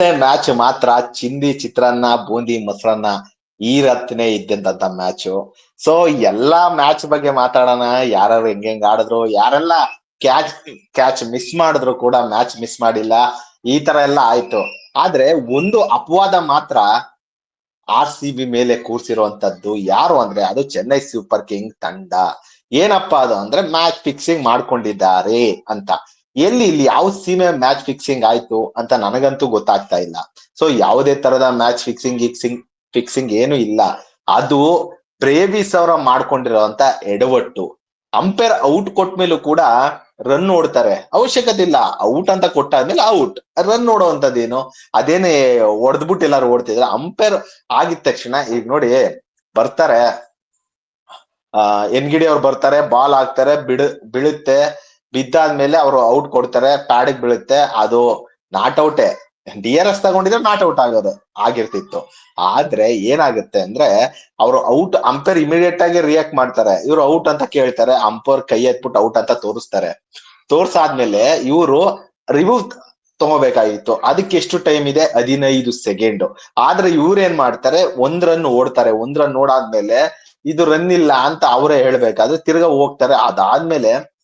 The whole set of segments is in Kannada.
ಮ್ಯಾಚ್ ಮಾತ್ರ ಚಿಂದಿ, ಚಿತ್ರಾನ್ನ, ಬೂಂದಿ, ಮೊಸರನ್ನ ಈ ರತ್ನೇ ಇದ್ದಂತ ಮ್ಯಾಚ್ ಸೊ ಎಲ್ಲಾ ಮ್ಯಾಚ್ ಬಗ್ಗೆ ಮಾತಾಡೋಣ. ಯಾರು ಹೆಂಗ್ ಹೆಂಗ್ ಆಡಿದ್ರು, ಯಾರೆಲ್ಲ ಕ್ಯಾಚ್ ಕ್ಯಾಚ್ ಮಿಸ್ ಮಾಡಿದ್ರು ಕೂಡ ಮ್ಯಾಚ್ ಮಿಸ್ ಮಾಡಿಲ್ಲ. ಈ ತರ ಎಲ್ಲ ಆಯ್ತು. ಆದ್ರೆ ಒಂದು ಅಪವಾದ ಮಾತ್ರ ಆರ್ ಸಿ ಬಿ ಮೇಲೆ ಕೂರ್ಸಿರುವಂತದ್ದು ಯಾರು ಅಂದ್ರೆ ಅದು ಚೆನ್ನೈ ಸೂಪರ್ ಕಿಂಗ್ ತಂಡ. ಏನಪ್ಪಾ ಅದು ಅಂದ್ರೆ ಮ್ಯಾಚ್ ಫಿಕ್ಸಿಂಗ್ ಮಾಡ್ಕೊಂಡಿದ್ದಾರೆ ಅಂತ. ಎಲ್ಲಿ ಇಲ್ಲಿ ಯಾವ ಸೀಮೆ ಮ್ಯಾಚ್ ಫಿಕ್ಸಿಂಗ್ ಆಯ್ತು ಅಂತ ನನಗಂತೂ ಗೊತ್ತಾಗ್ತಾ ಇಲ್ಲ. ಸೊ ಯಾವುದೇ ತರದ ಮ್ಯಾಚ್ ಫಿಕ್ಸಿಂಗ್ ಫಿಕ್ಸಿಂಗ್ ಫಿಕ್ಸಿಂಗ್ ಏನು ಇಲ್ಲ. ಅದು ಬ್ರೇವಿಸ್ ಅವರ ಮಾಡ್ಕೊಂಡಿರೋಂತ ಎಡವಟ್ಟು. ಅಂಪೈರ್ ಔಟ್ ಕೊಟ್ಟ ಮೇಲೂ ಕೂಡ ರನ್ ನೋಡ್ತಾರೆ ಅವಶ್ಯಕತೆ ಇಲ್ಲ. ಔಟ್ ಅಂತ ಕೊಟ್ಟಾದ್ಮೇಲೆ ಔಟ್ ರನ್ ನೋಡುವಂತದ್ದೇನು ಅದೇನೇ ಹೊಡೆದ್ಬಿಟ್ಟು ಎಲ್ಲಾರು ಓಡ್ತಿದ್ರೆ ಅಂಪೈರ್ ಆಗಿದ ತಕ್ಷಣ ಈಗ ನೋಡಿ, ಬರ್ತಾರೆ. ಆ, ಎನ್ಗಿಡಿ ಅವ್ರು ಬರ್ತಾರೆ ಬಾಲ್ ಹಾಕ್ತಾರೆ, ಬಿಡ, ಬೀಳುತ್ತೆ. ಬಿದ್ದಾದ್ಮೇಲೆ ಅವರು ಔಟ್ ಕೊಡ್ತಾರೆ, ಪ್ಯಾಡಿಗ್ ಬೀಳುತ್ತೆ, ಅದು ನಾಟ್ ಔಟೇ. ಡಿ ಆರ್ ಎಸ್ ತಗೊಂಡಿದ್ರೆ ನಾಟ್ ಔಟ್ ಆಗೋದು, ಆಗಿರ್ತಿತ್ತು. ಆದ್ರೆ ಏನಾಗುತ್ತೆ ಅಂದ್ರೆ, ಅವರು ಔಟ್, ಅಂಪೈರ್ ಇಮಿಡಿಯೇಟ್ ಆಗಿ ರಿಯಾಕ್ಟ್ ಮಾಡ್ತಾರೆ. ಇವ್ರು ಔಟ್ ಅಂತ ಕೇಳ್ತಾರೆ, ಅಂಪೈರ್ ಕೈ ಎತ್ಬಿಟ್ಟು ಔಟ್ ಅಂತ ತೋರಿಸ್ತಾರೆ. ತೋರ್ಸಾದ್ಮೇಲೆ ಇವರು ರಿವ್ಯೂ ತಗೋಬೇಕಾಗಿತ್ತು. ಅದಕ್ಕೆ ಎಷ್ಟು ಟೈಮ್ ಇದೆ? ಹದಿನೈದು ಸೆಕೆಂಡ್ ಆದ್ರೆ ಇವ್ರು ಏನ್ ಮಾಡ್ತಾರೆ? ಒಂದ್ ರನ್ ಓಡ್ತಾರೆ. ಒಂದ್ ರನ್ ಓಡಾದ್ಮೇಲೆ ಇದು ರನ್ ಇಲ್ಲ ಅಂತ ಅವರೇ ಹೇಳ್ಬೇಕಾದ್ರೆ ತಿರ್ಗಾ ಹೋಗ್ತಾರೆ. ಅದಾದ್ಮೇಲೆ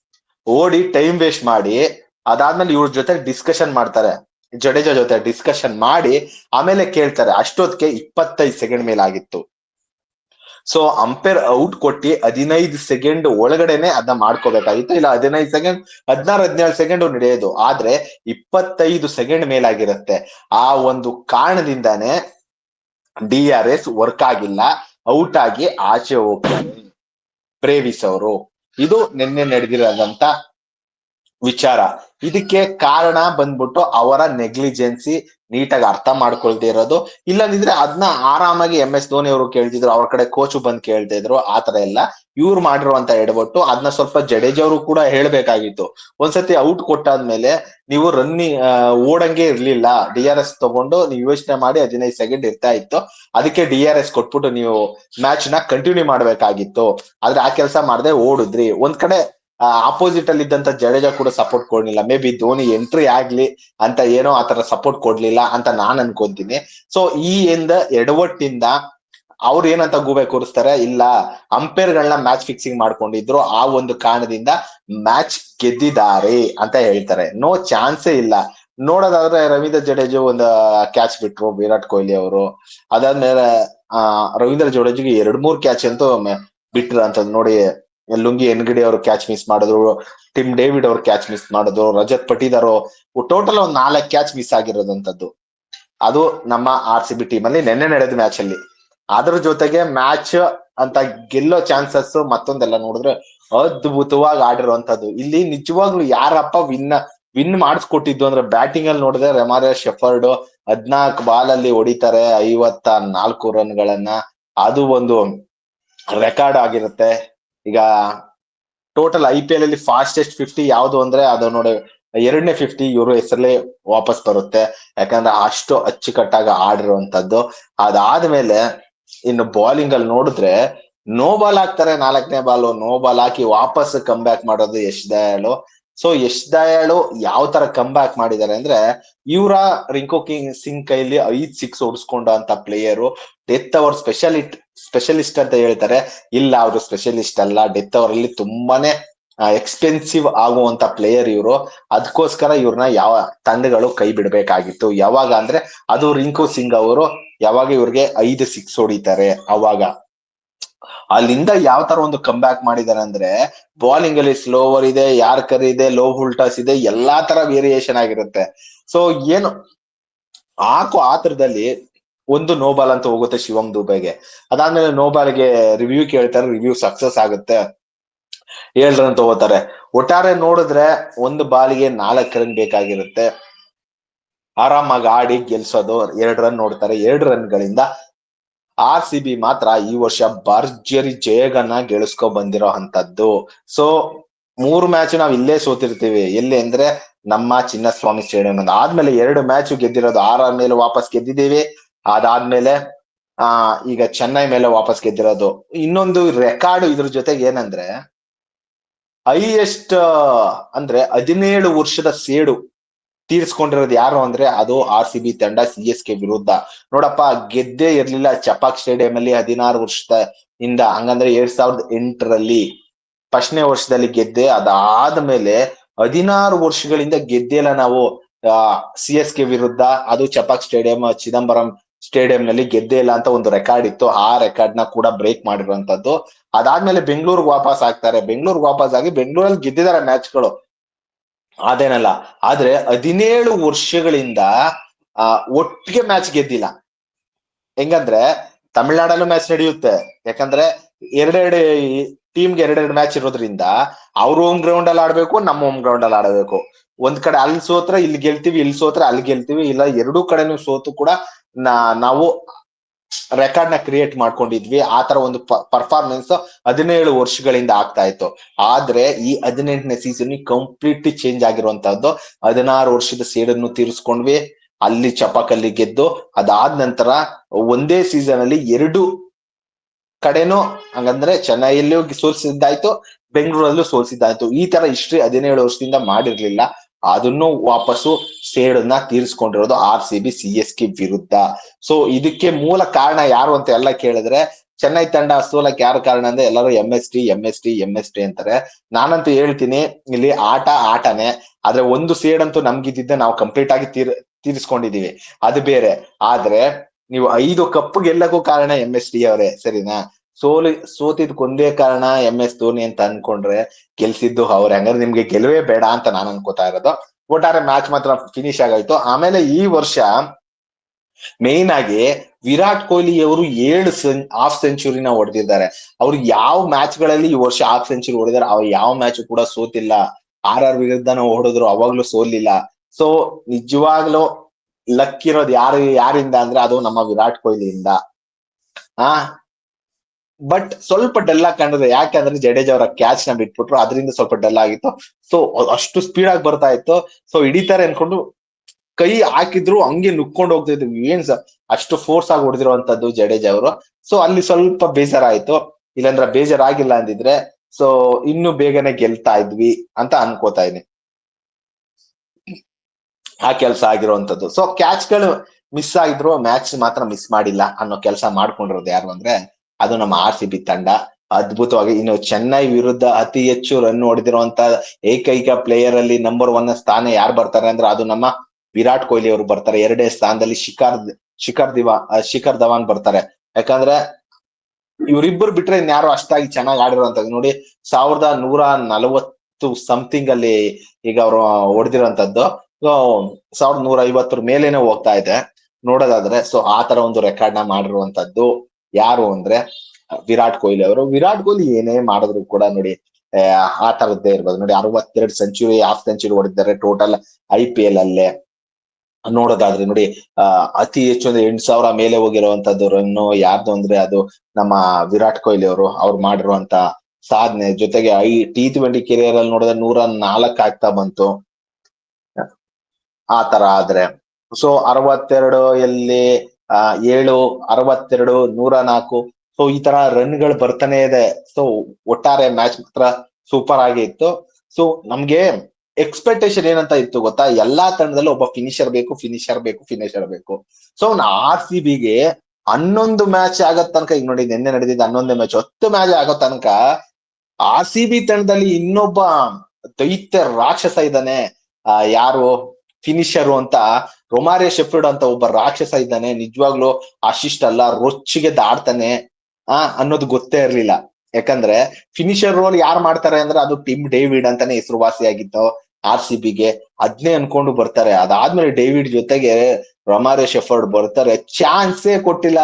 ಓಡಿ ಟೈಮ್ ವೇಸ್ಟ್ ಮಾಡಿ, ಅದಾದ್ಮೇಲೆ ಇವ್ರ ಜೊತೆ ಡಿಸ್ಕಷನ್ ಮಾಡ್ತಾರೆ. ಜಡೇಜ ಜೊತೆ ಡಿಸ್ಕಷನ್ ಮಾಡಿ, ಆಮೇಲೆ ಕೇಳ್ತಾರೆ ಅಷ್ಟೊತ್ತಿಗೆ ಇಪ್ಪತ್ತೈದು ಸೆಕೆಂಡ್ ಮೇಲೆ ಆಗಿತ್ತು ಸೊ ಅಂಪೇರ್ ಔಟ್ ಕೊಟ್ಟಿ ಹದಿನೈದು ಸೆಕೆಂಡ್ ಒಳಗಡೆನೆ ಅದನ್ನ ಮಾಡ್ಕೋಬೇಕಾಗಿತ್ತು. ಇಲ್ಲ, ಹದಿನೈದು ಸೆಕೆಂಡ್ ಹದಿನಾರು, ಹದಿನೇಳು ಸೆಕೆಂಡ್ ನಡೆಯೋದು. ಆದ್ರೆ, ಇಪ್ಪತ್ತೈದು ಸೆಕೆಂಡ್ ಮೇಲಾಗಿರುತ್ತೆ. ಆ ಒಂದು ಕಾರಣದಿಂದಾನೆ ಡಿ ಆರ್ ಎಸ್ ವರ್ಕ್ ಆಗಿಲ್ಲ ಔಟ್ ಆಗಿ ಆಚೆ ಹೋಗ್ತಾರೆ. ಪ್ರೇವಿಸ್ ಅವರು. ಇದು ನಿನ್ನೆ ನಡೆದಿರೋದಂತ ವಿಚಾರ. ಇದಕ್ಕೆ ಕಾರಣ ಬಂದ್ಬಿಟ್ಟು ಅವರ ನೆಗ್ಲಿಜೆನ್ಸಿ ನೀಟಾಗಿ ಅರ್ಥ ಮಾಡ್ಕೊಳ್ದೇ ಇರೋದು. ಇಲ್ಲದಿದ್ರೆ ಅದನ್ನ ಆರಾಮಾಗಿ ಎಂ ಎಸ್ ಧೋನಿ ಅವರು ಕೇಳ್ತಿದ್ರು, ಅವ್ರ ಕಡೆ ಕೋಚು ಬಂದ್ ಕೇಳ್ತಾ ಇದ್ರು ಆತರ ಎಲ್ಲ. ಇವ್ರು ಮಾಡಿರುವಂತ ಎಡವಟ್ಟು ಅದನ್ನ ಸ್ವಲ್ಪ ಜಡೇಜವರು ಕೂಡ ಹೇಳ್ಬೇಕಾಗಿತ್ತು. ಒಂದ್ಸತಿ ಔಟ್ ಕೊಟ್ಟಾದ್ಮೇಲೆ ನೀವು ರನ್ನಿ ಓಡಂಗೆ ಇರ್ಲಿಲ್ಲ, ಡಿ ಆರ್ ಎಸ್ ತಗೊಂಡು ನೀವು ಯೋಚನೆ ಮಾಡಿ ಹದಿನೈದು ಸೆಕೆಂಡ್ ಇರ್ತಾ ಇತ್ತು. ಅದಕ್ಕೆ ಡಿ ಆರ್ ಎಸ್ ಕೊಟ್ಬಿಟ್ಟು ನೀವು ಮ್ಯಾಚ್ನ ಕಂಟಿನ್ಯೂ ಮಾಡ್ಬೇಕಾಗಿತ್ತು. ಆದ್ರೆ ಆ ಕೆಲಸ ಮಾಡದೆ ಓಡಿದ್ರಿ. ಒಂದ್ ಕಡೆ ಆಪೋಸಿಟ್ ಅಲ್ಲಿ ಇದ್ದಂತ ಜಡೇಜಾ ಕೂಡ ಸಪೋರ್ಟ್ ಕೊಡ್ಲಿಲ್ಲ. ಮೇ ಬಿ ಧೋನಿ ಎಂಟ್ರಿ ಆಗ್ಲಿ ಅಂತ ಏನೋ ಆತರ ಸಪೋರ್ಟ್ ಕೊಡ್ಲಿಲ್ಲ ಅಂತ ನಾನ್ ಅನ್ಕೊಂತೀನಿ. ಸೊ ಈ ಎಂದ ಎಡವಟ್ಟಿಂದ ಅವ್ರು ಏನಂತ ಗೂಬೆ ಕೂರಿಸ್ತಾರೆ? ಇಲ್ಲ ಅಂಪೈರ್ ಗಳನ್ನ ಮ್ಯಾಚ್ ಫಿಕ್ಸಿಂಗ್ ಮಾಡ್ಕೊಂಡಿದ್ರು, ಆ ಒಂದು ಕಾರಣದಿಂದ ಮ್ಯಾಚ್ ಗೆದ್ದಿದ್ದಾರೆ ಅಂತ ಹೇಳ್ತಾರೆ. ನೋ ಚಾನ್ಸೇ ಇಲ್ಲ. ನೋಡೋದಾದ್ರೆ ರವೀಂದ್ರ ಜಡೇಜು ಒಂದು ಕ್ಯಾಚ್ ಬಿಟ್ರು, ವಿರಾಟ್ ಕೊಹ್ಲಿ ಅವರು. ಅದಾದ್ಮೇಲೆ, ಆ, ರವೀಂದ್ರ ಜಡೇಜಿಗೆ ಎರಡ್ ಮೂರ್ ಕ್ಯಾಚ್ ಅಂತೂ ಬಿಟ್ರು ಅಂತ ನೋಡಿ, ಲುಂಗಿ ಎನ್ಗಡಿ ಅವರು ಕ್ಯಾಚ್ ಮಿಸ್ ಮಾಡಿದ್ರು, ಟಿಮ್ ಡೇವಿಡ್ ಅವರು ಕ್ಯಾಚ್ ಮಿಸ್ ಮಾಡಿದ್ರು, ರಜತ್ ಪಟೀದಾರ್ ಟೋಟಲ್ ಒಂದ್ ನಾಲ್ಕು ಕ್ಯಾಚ್ ಮಿಸ್ ಆಗಿರೋದಂತದ್ದು. ಅದು ನಮ್ಮ ಆರ್ ಸಿ ಬಿ ಟೀಮ್ ಅಲ್ಲಿ ನಿನ್ನೆ ನಡೆದ ಮ್ಯಾಚ್ ಅಲ್ಲಿ. ಅದ್ರ ಜೊತೆಗೆ ಮ್ಯಾಚ್ ಅಂತ ಗೆಲ್ಲೋ ಚಾನ್ಸಸ್ ಮತ್ತೊಂದೆಲ್ಲ ನೋಡಿದ್ರೆ ಅದ್ಭುತವಾಗಿ ಆಡಿರುವಂತದ್ದು ಇಲ್ಲಿ ನಿಜವಾಗ್ಲು ಯಾರಪ್ಪ ವಿನ್ ವಿನ್ ಮಾಡಿಸ್ಕೊಟ್ಟಿದ್ದು ಅಂದ್ರೆ ಬ್ಯಾಟಿಂಗ್ ಅಲ್ಲಿ ನೋಡಿದ್ರೆ ರೆಮಾರ ಶೆಫರ್ಡ್ ಹದ್ನಾಲ್ಕು ಬಾಲ್ ಅಲ್ಲಿ ಹೊಡಿತಾರೆ ಐವತ್ತ ನಾಲ್ಕು ರನ್ ಗಳನ್ನ ಅದು ಒಂದು ರೆಕಾರ್ಡ್ ಆಗಿರುತ್ತೆ. ಈಗ ಟೋಟಲ್ ಐ ಪಿ ಎಲ್ ಅಲ್ಲಿ ಫಾಸ್ಟೆಸ್ಟ್ ಫಿಫ್ಟಿ ಯಾವ್ದು ಅಂದ್ರೆ ಅದು ನೋಡಿ ಎರಡನೇ ಫಿಫ್ಟಿ ಇವರು ಹೆಸರಲ್ಲೇ ವಾಪಸ್ ಬರುತ್ತೆ. ಯಾಕಂದ್ರೆ ಅಷ್ಟು ಅಚ್ಚುಕಟ್ಟಾಗಿ ಆಡಿರುವಂತದ್ದು ಅದಾದ್ಮೇಲೆ ಇನ್ನು ಬೌಲಿಂಗ್ ಅಲ್ಲಿ ನೋಡಿದ್ರೆ ನೋ ಬಾಲ್ ಹಾಕ್ತಾರೆ ನಾಲ್ಕನೇ ಬಾಲು ನೋ ಬಾಲ್ ಹಾಕಿ ವಾಪಸ್ ಕಮ್ ಬ್ಯಾಕ್ ಮಾಡೋದು ಯಶ್ ದಯಾಳು. ಸೊ ಯಶ್ ದಯಾಳು ಯಾವ ತರ ಕಮ್ ಬ್ಯಾಕ್ ಮಾಡಿದ್ದಾರೆ ಅಂದ್ರೆ ಇವರ ರಿಂಕೋ ಕಿಂಗ್ ಸಿಂಗ್ ಕೈಲಿ ಐದ್ ಸಿಕ್ಸ್ ಓಡಿಸ್ಕೊಂಡ ಅಂತ player death over specialist specialist ಅಂತ ಹೇಳ್ತಾರೆ. ಇಲ್ಲ, ಅವರು ಸ್ಪೆಷಲಿಸ್ಟ್ ಅಲ್ಲ. ಡೆತ್ ಅವರಲ್ಲಿ ತುಂಬಾನೇ ಎಕ್ಸ್ಪೆನ್ಸಿವ್ ಆಗುವಂತ ಪ್ಲೇಯರ್ ಇವರು. ಅದಕ್ಕೋಸ್ಕರ ಇವ್ರನ್ನ ಯಾವ ತಂಡಗಳು ಕೈ ಬಿಡಬೇಕಾಗಿತ್ತು. ಯಾವಾಗ ಅಂದ್ರೆ ಅದು ರಿಂಕು ಸಿಂಗ್ ಅವರು ಯಾವಾಗ ಇವ್ರಿಗೆ ಐದು ಸಿಕ್ಸ್ ಹೊಡಿತಾರೆ ಅವಾಗ. ಅಲ್ಲಿಂದ ಯಾವ ತರ ಒಂದು ಕಮ್ ಬ್ಯಾಕ್ ಮಾಡಿದಾರೆ ಅಂದ್ರೆ ಬೌಲಿಂಗ್ ಅಲ್ಲಿ ಸ್ಲೋವರ್ ಇದೆ ಯಾರ್ಕರ್ ಇದೆ ಲೋ ಹುಲ್ಟಾಸ್ ಇದೆ, ಎಲ್ಲಾ ತರ ವೇರಿಯೇಷನ್ ಆಗಿರುತ್ತೆ. ಸೊ ಏನು, ಹಾಕೋ ಆತರದಲ್ಲಿ ಒಂದು ನೋಬಾಲ್ ಅಂತ ಹೋಗುತ್ತೆ ಶಿವಂ ದುಬೈಗೆ. ಅದಾದ್ಮೇಲೆ ನೋಬಾಲ್ಗೆ ರಿವ್ಯೂ ಕೇಳ್ತಾರೆ ರಿವ್ಯೂ ಸಕ್ಸಸ್ ಆಗುತ್ತೆ. ಏಳ್ ರನ್ ತಗೋತಾರೆ ಒಟ್ಟಾರೆ ನೋಡಿದ್ರೆ ಒಂದು ಬಾಲಿಗೆ ನಾಲ್ಕು ರನ್ ಬೇಕಾಗಿರುತ್ತೆ. ಆರಾಮಾಗಿ ಆಡಿ ಗೆಲ್ಸೋದು, ಎರಡು ರನ್ ನೋಡ್ತಾರೆ. ಎರಡು ರನ್ ಗಳಿಂದ ಆರ್ ಸಿ ಬಿ ಮಾತ್ರ ಈ ವರ್ಷ ಭರ್ಜರಿ ಜಯಗನ್ನ ಗೆಳಿಸ್ಕೊ ಬಂದಿರೋ ಅಂತದ್ದು ಸೊ ಮೂರು ಮ್ಯಾಚ್ ನಾವ್ ಇಲ್ಲೇ ಸೋತಿರ್ತೀವಿ. ಎಲ್ಲಿ ಅಂದ್ರೆ ನಮ್ಮ ಚಿನ್ನಸ್ವಾಮಿ ಸ್ಟೇಡಿಯಂ ಅಂತ ಆದ್ಮೇಲೆ ಎರಡು ಮ್ಯಾಚ್ ಗೆದ್ದಿರೋದು ಆರ್ ಆರ್ ಮೇಲೆ ವಾಪಸ್ ಗೆದ್ದಿದ್ದೀವಿ. ಅದಾದ್ಮೇಲೆ, ಆ, ಈಗ ಚೆನ್ನೈ ಮೇಲೆ ವಾಪಸ್ ಗೆದ್ದಿರೋದು. ಇನ್ನೊಂದು ರೆಕಾರ್ಡ್ ಇದ್ರ ಜೊತೆಗೆ ಏನಂದ್ರೆ ಹೈಯೆಸ್ಟ್ ಅಂದ್ರೆ ಹದಿನೇಳು ವರ್ಷದ ಸೇಡು ತೀರ್ಸ್ಕೊಂಡಿರೋದು ಯಾರು ಅಂದ್ರೆ ಅದು ಆರ್ ಸಿ ಬಿ ತಂಡ ಸಿ ಎಸ್ ಕೆ ವಿರುದ್ಧ. ನೋಡಪ್ಪ, ಗೆದ್ದೇ ಇರ್ಲಿಲ್ಲ ಚಪಾಕ್ ಸ್ಟೇಡಿಯಂ ಅಲ್ಲಿ ಹದಿನಾರು ವರ್ಷದ ಇಂದ ಹಂಗಂದ್ರೆ ಎರಡ್ ಸಾವಿರದ ಎಂಟರಲ್ಲಿ ಫಸ್ಟ್ನೇ ವರ್ಷದಲ್ಲಿ ಗೆದ್ದೆ. ಅದಾದ ಮೇಲೆ ಹದಿನಾರು ವರ್ಷಗಳಿಂದ ಗೆದ್ದೇ ಇಲ್ಲ ನಾವು ಸಿ ಎಸ್ ಕೆ ವಿರುದ್ಧ. ಅದು ಚಪಾಕ್ ಸ್ಟೇಡಿಯಂ, ಚಿದಂಬರಂ ಸ್ಟೇಡಿಯಂ ನಲ್ಲಿ ಗೆದ್ದೇ ಇಲ್ಲ ಅಂತ ಒಂದು ರೆಕಾರ್ಡ್ ಇತ್ತು. ಆ ರೆಕಾರ್ಡ್ನ ಕೂಡ ಬ್ರೇಕ್ ಮಾಡಿರುವಂತದ್ದು ಅದಾದ್ಮೇಲೆ ಬೆಂಗಳೂರಿಗೆ ವಾಪಸ್ ಆಗ್ತಾರೆ. ಬೆಂಗಳೂರಿಗೆ ವಾಪಸ್ ಆಗಿ ಬೆಂಗಳೂರಲ್ಲಿ ಗೆದ್ದಿದ್ದಾರೆ ಮ್ಯಾಚ್ಗಳು ಅದೇನಲ್ಲ, ಆದ್ರೆ ಹದಿನೇಳು ವರ್ಷಗಳಿಂದ, ಆ, ಒಟ್ಟಿಗೆ ಮ್ಯಾಚ್ ಗೆದ್ದಿಲ್ಲ. ಹೆಂಗಂದ್ರೆ, ತಮಿಳ್ನಾಡಲ್ಲೂ ಮ್ಯಾಚ್ ನಡೆಯುತ್ತೆ. ಯಾಕಂದ್ರೆ, ಎರಡೆರಡು ಟೀಮ್ಗೆ ಎರಡೆರಡು ಮ್ಯಾಚ್ ಇರೋದ್ರಿಂದ, ಅವ್ರ ಹೋಮ್ ಗ್ರೌಂಡ್ ಅಲ್ಲಿ ಆಡ್ಬೇಕು, ನಮ್ಮ ಹೋಮ್ ಗ್ರೌಂಡ್ ಅಲ್ಲಿ ಆಡಬೇಕು. ಒಂದ್ ಕಡೆ ಅಲ್ಲಿ ಸೋತ್ರ, ಇಲ್ಲಿ ಗೆಲ್ತೀವಿ, ಇಲ್ಲಿ ಸೋತ್ರ, ಅಲ್ಲಿ ಗೆಲ್ತೀವಿ, ಇಲ್ಲ ಎರಡೂ ಕಡೆನೂ ಸೋತು ಕೂಡ ನಾವು ರೆಕಾರ್ಡ್ನ ಕ್ರಿಯೇಟ್ ಮಾಡ್ಕೊಂಡಿದ್ವಿ. ಆ ತರ ಒಂದು ಪರ್ಫಾರ್ಮೆನ್ಸ್ ಹದಿನೇಳು ವರ್ಷಗಳಿಂದ ಆಗ್ತಾ ಇತ್ತು. ಆದ್ರೆ ಈ ಹದಿನೆಂಟನೇ ಸೀಸನ್ ಕಂಪ್ಲೀಟ್ ಚೇಂಜ್ ಆಗಿರುವಂತಹದ್ದು ಹದಿನಾರು ವರ್ಷದ ಸೇಡನ್ನು ತೀರಿಸ್ಕೊಂಡ್ವಿ. ಅಲ್ಲಿ ಚಪಾಕಲ್ಲಿ ಗೆದ್ದು, ಅದಾದ ನಂತರ ಒಂದೇ ಸೀಸನ್ ಅಲ್ಲಿ ಎರಡು ಕಡೆನೂ ಹಂಗಂದ್ರೆ ಚೆನ್ನೈಯಲ್ಲೂ ಸೋಲ್ಸಿದ್ದಾಯ್ತು, ಬೆಂಗಳೂರಲ್ಲೂ ಸೋಲ್ಸಿದ್ದಾಯ್ತು. ಈ ತರ ಹಿಸ್ಟ್ರಿ ಹದಿನೇಳು ವರ್ಷದಿಂದ ಮಾಡಿರ್ಲಿಲ್ಲ. ಅದನ್ನು ವಾಪಸ್ಸು ಸೇಡನ್ನ ತೀರಿಸ್ಕೊಂಡಿರೋದು R C B C S K ವಿರುದ್ಧ. ಸೊ ಇದಕ್ಕೆ ಮೂಲ ಕಾರಣ ಯಾರು ಅಂತ ಎಲ್ಲ ಕೇಳಿದ್ರೆ, ಚೆನ್ನೈ ತಂಡ ಸೋಲಕ್ಕೆ ಯಾರು ಕಾರಣ ಅಂದ್ರೆ ಎಲ್ಲರೂ M S T M S T M S T ಅಂತಾರೆ. ನಾನಂತೂ ಹೇಳ್ತೀನಿ, ಇಲ್ಲಿ ಆಟ ಆಟನೇ, ಆದ್ರೆ ಒಂದು ಸೇಡ್ ಅಂತೂ ನಮ್ಗಿದ್ದಿದ್ದೆ ನಾವು ಕಂಪ್ಲೀಟ್ ಆಗಿ ತೀರ್ ತೀರಿಸ್ಕೊಂಡಿದೀವಿ ಅದು ಬೇರೆ. ಆದ್ರೆ, ನೀವು ಐದು ಕಪ್ ಗೆಲ್ಲಕ್ಕೂ ಕಾರಣ ಎಂ ಎಸ್ ಟಿ ಅವರೇ, ಸರಿನಾ? ಸೋಲು ಸೋತಿದ್ಕೊಂದೇ ಕಾರಣ ಎಂ ಎಸ್ ಧೋನಿ ಅಂತ ಅನ್ಕೊಂಡ್ರೆ ಗೆಲ್ಸಿದ್ದು ಅವ್ರ. ಹಂಗಾರೆ ನಿಮ್ಗೆ ಗೆಲುವೇ ಬೇಡ ಅಂತ ನಾನು ಅನ್ಕೋತಾ ಇರೋದು. ಒಟ್ಟಾರೆ ಮ್ಯಾಚ್ ಮಾತ್ರ ಫಿನಿಶ್ ಆಗೋಯ್ತು. ಆಮೇಲೆ ಈ ವರ್ಷ ಮೇನ್ ಆಗಿ ವಿರಾಟ್ ಕೊಹ್ಲಿ ಅವರು ಏಳು ಹಾಫ್ ಸೆಂಚುರಿನ ಹೊಡೆದಿದ್ದಾರೆ. ಅವ್ರು ಯಾವ ಮ್ಯಾಚ್ಗಳಲ್ಲಿ ಈ ವರ್ಷ ಹಾಫ್ ಸೆಂಚುರಿ ಹೊಡೆದಾರೆ ಅವ್ರು ಯಾವ ಮ್ಯಾಚ್ ಕೂಡ ಸೋತಿಲ್ಲ. ಆರ್ ಆರ್ ವಿರುದ್ಧನ ಹೊಡೆದ್ರು ಅವಾಗ್ಲೂ ಸೋಲಿಲ್ಲ. ಸೊ ನಿಜವಾಗ್ಲೂ ಲಕ್ ಇರೋದು ಯಾರು, ಯಾರಿಂದ ಅಂದ್ರೆ ಅದು ನಮ್ಮ ವಿರಾಟ್ ಕೊಹ್ಲಿಯಿಂದ. ಆ? ಬಟ್ ಸ್ವಲ್ಪ ಡಲ್ ಆಗಿ ಕಂಡಿದೆ ಯಾಕಂದ್ರೆ ಜಡೇಜ್ ಅವರ ಕ್ಯಾಚ್ನ ಬಿಟ್ಬಿಟ್ರು ಅದರಿಂದ ಸ್ವಲ್ಪ ಡಲ್ ಆಗಿತ್ತು. ಸೊ ಅಷ್ಟು ಸ್ಪೀಡ್ ಆಗಿ ಬರ್ತಾ ಇತ್ತು. ಸೊ ಹಿಡಿತಾರೆ ಅನ್ಕೊಂಡು ಕೈ ಹಾಕಿದ್ರು, ಹಂಗೆ ನುಕ್ಕೊಂಡು ಹೋಗ್ತಾ ಇದ್ವಿ. ಏನ್ ಅಷ್ಟು ಫೋರ್ಸ್ ಆಗಿ ಹೊಡೆದಿರುವಂತದ್ದು ಜಡೇಜ್ ಅವರು. ಸೊ ಅಲ್ಲಿ ಸ್ವಲ್ಪ ಬೇಜಾರಾಯ್ತು. ಇಲ್ಲಾಂದ್ರೆ ಬೇಜಾರಾಗಿಲ್ಲ ಅಂದಿದ್ರೆ ಸೊ ಇನ್ನು ಬೇಗನೆ ಗೆಲ್ತಾ ಇದ್ವಿ ಅಂತ ಅನ್ಕೋತಾ ಇದೀನಿ ಆ ಕೆಲಸ ಆಗಿರುವಂತದ್ದು. ಸೊ ಗಳು ಮಿಸ್ ಆಗಿದ್ರು ಮ್ಯಾಚ್ ಮಾತ್ರ ಮಿಸ್ ಮಾಡಿಲ್ಲ ಅನ್ನೋ ಕೆಲಸ ಮಾಡ್ಕೊಂಡಿರೋದು ಯಾರು ಅಂದ್ರೆ ಅದು ನಮ್ಮ ಆರ್ ಸಿ ತಂಡ. ಅದ್ಭುತವಾಗಿ ಇನ್ನು ಚೆನ್ನೈ ವಿರುದ್ಧ ಅತಿ ಹೆಚ್ಚು ರನ್ ಹೊಡೆದಿರುವಂತ ಏಕೈಕ ಪ್ಲೇಯರ್ ಅಲ್ಲಿ ನಂಬರ್ ಒನ್ ಸ್ಥಾನ ಯಾರು ಬರ್ತಾರೆ ಅಂದ್ರೆ ಅದು ನಮ್ಮ ವಿರಾಟ್ ಕೊಹ್ಲಿ ಅವರು ಬರ್ತಾರೆ. ಎರಡನೇ ಸ್ಥಾನದಲ್ಲಿ ಶಿಖರ್ ಶಿಖರ್ ದಿವಾ ಶಿಖರ್ ಧವಾನ್ ಬರ್ತಾರೆ. ಯಾಕಂದ್ರೆ ಇವರಿಬ್ಬರು ಬಿಟ್ರೆ ಇನ್ಯಾರು ಅಷ್ಟಾಗಿ ಚೆನ್ನಾಗಿ ಆಡಿರುವಂತ ನೋಡಿ ಸಾವಿರದ ನೂರ ನಲವತ್ತು ಸಮಥಿಂಗ್ ಅಲ್ಲಿ ಈಗ ಅವರು ಹೊಡೆದಿರುವಂತದ್ದು. ಸಾವಿರದ ನೂರ ಐವತ್ತರ ಮೇಲೇನೆ ಹೋಗ್ತಾ ಇದೆ. ನೋಡೋದಾದ್ರೆ ಸೊ ಆ ತರ ಒಂದು ರೆಕಾರ್ಡ್ನ ಮಾಡಿರುವಂತದ್ದು. ಯಾರು ಅಂದ್ರೆ ವಿರಾಟ್ ಕೊಹ್ಲಿ ಅವರು. ವಿರಾಟ್ ಕೊಹ್ಲಿ ಏನೇ ಮಾಡಿದ್ರು ಕೂಡ ನೋಡಿ ಆ, ತರದ್ದೇ ಇರ್ಬೋದು. ನೋಡಿ ಅರವತ್ತೆರಡು ಸೆಂಚುರಿ ಹಾಫ್ ಸೆಂಚುರಿ ಹೊಡೆದಿದ್ದಾರೆ ಟೋಟಲ್ ಐ ಪಿ ಎಲ್ ಅಲ್ಲೇ. ನೋಡೋದಾದ್ರೆ ನೋಡಿ ಅತಿ ಹೆಚ್ಚು ಅಂದ್ರೆ ಎಂಟು ಸಾವಿರ ಮೇಲೆ ಹೋಗಿರುವಂತದ್ದು ರನ್ನು ಯಾರ್ದು ಅಂದ್ರೆ ಅದು ನಮ್ಮ ವಿರಾಟ್ ಕೊಹ್ಲಿ ಅವರು. ಅವ್ರು ಮಾಡಿರುವಂತ ಸಾಧನೆ. ಜೊತೆಗೆ ಐ ಟಿ ಟ್ವೆಂಟಿ ಕೆರಿಯರ್ ಅಲ್ಲಿ ನೋಡಿದ್ರೆ ನೂರ ನಾಲ್ಕು ಆಗ್ತಾ ಬಂತು. ಆ ತರ ಆದ್ರೆ. ಸೊ ಅರವತ್ತೆರಡು ಎಲ್ಲಿ ಆ, ಏಳು, ಅರವತ್ತೆರಡು, ನೂರ ನಾಲ್ಕು. ಸೊ ಈ ತರ ರನ್ಗಳು ಬರ್ತಾನೆ ಇದೆ. ಸೊ ಒಟ್ಟಾರೆ ಮ್ಯಾಚ್ ಮಾತ್ರ ಸೂಪರ್ ಆಗಿ ಇತ್ತು. ಸೊ ನಮ್ಗೆ ಎಕ್ಸ್ಪೆಕ್ಟೇಷನ್ ಏನಂತ ಇತ್ತು ಗೊತ್ತಾ? ಎಲ್ಲಾ ತಂಡದಲ್ಲೂ ಒಬ್ಬ ಫಿನಿಶರ್ ಬೇಕು ಫಿನಿಶರ್ ಬೇಕು ಫಿನಿಶರ್ ಬೇಕು. ಸೊ ಆರ್ ಸಿ ಬಿಗೆ ಹನ್ನೊಂದು ಮ್ಯಾಚ್ ಆಗೋ ತನಕ, ಈಗ ನೋಡಿ ನಿನ್ನೆ ನಡೆದಿದ್ದ ಹನ್ನೊಂದೇ ಮ್ಯಾಚ್ ಹತ್ತು ಮ್ಯಾಚ್ ಆಗೋ ತನಕ ಆರ್ ಸಿ ಬಿ ತಂಡದಲ್ಲಿ ಇನ್ನೊಬ್ಬ ದೈತ್ಯ ರಾಕ್ಷಸ ಇದ್ದಾನೆ. ಯಾರು? ಫಿನಿಶರು ಅಂತ, ರೊಮಾರಿಯ ಶೆಫರ್ಡ್ ಅಂತ ಒಬ್ಬ ರಾಕ್ಷಸ ಇದ್ದಾನೆ. ನಿಜವಾಗ್ಲೂ ಅಶಿಷ್ಟ ಅಲ್ಲ, ರೊಚ್ಚಿಗೆ ದಾಡ್ತಾನೆ, ಆ, ಅನ್ನೋದು ಗೊತ್ತೇ ಇರ್ಲಿಲ್ಲ. ಯಾಕಂದ್ರೆ ಫಿನಿಷರ್ ರೋಲ್ ಯಾರು ಮಾಡ್ತಾರೆ ಅಂದ್ರೆ ಅದು ಟಿಮ್ ಡೇವಿಡ್ ಅಂತಾನೆ ಹೆಸರುವಾಸಿಯಾಗಿತ್ತು ಆರ್ ಸಿ ಬಿಗೆ. ಅದ್ನೇ ಅನ್ಕೊಂಡು ಬರ್ತಾರೆ. ಅದಾದ್ಮೇಲೆ ಡೇವಿಡ್ ಜೊತೆಗೆ ರೊಮಾರಿಯ ಶೆಫರ್ಡ್ ಬರ್ತಾರೆ. ಚಾನ್ಸೇ ಕೊಟ್ಟಿಲ್ಲ.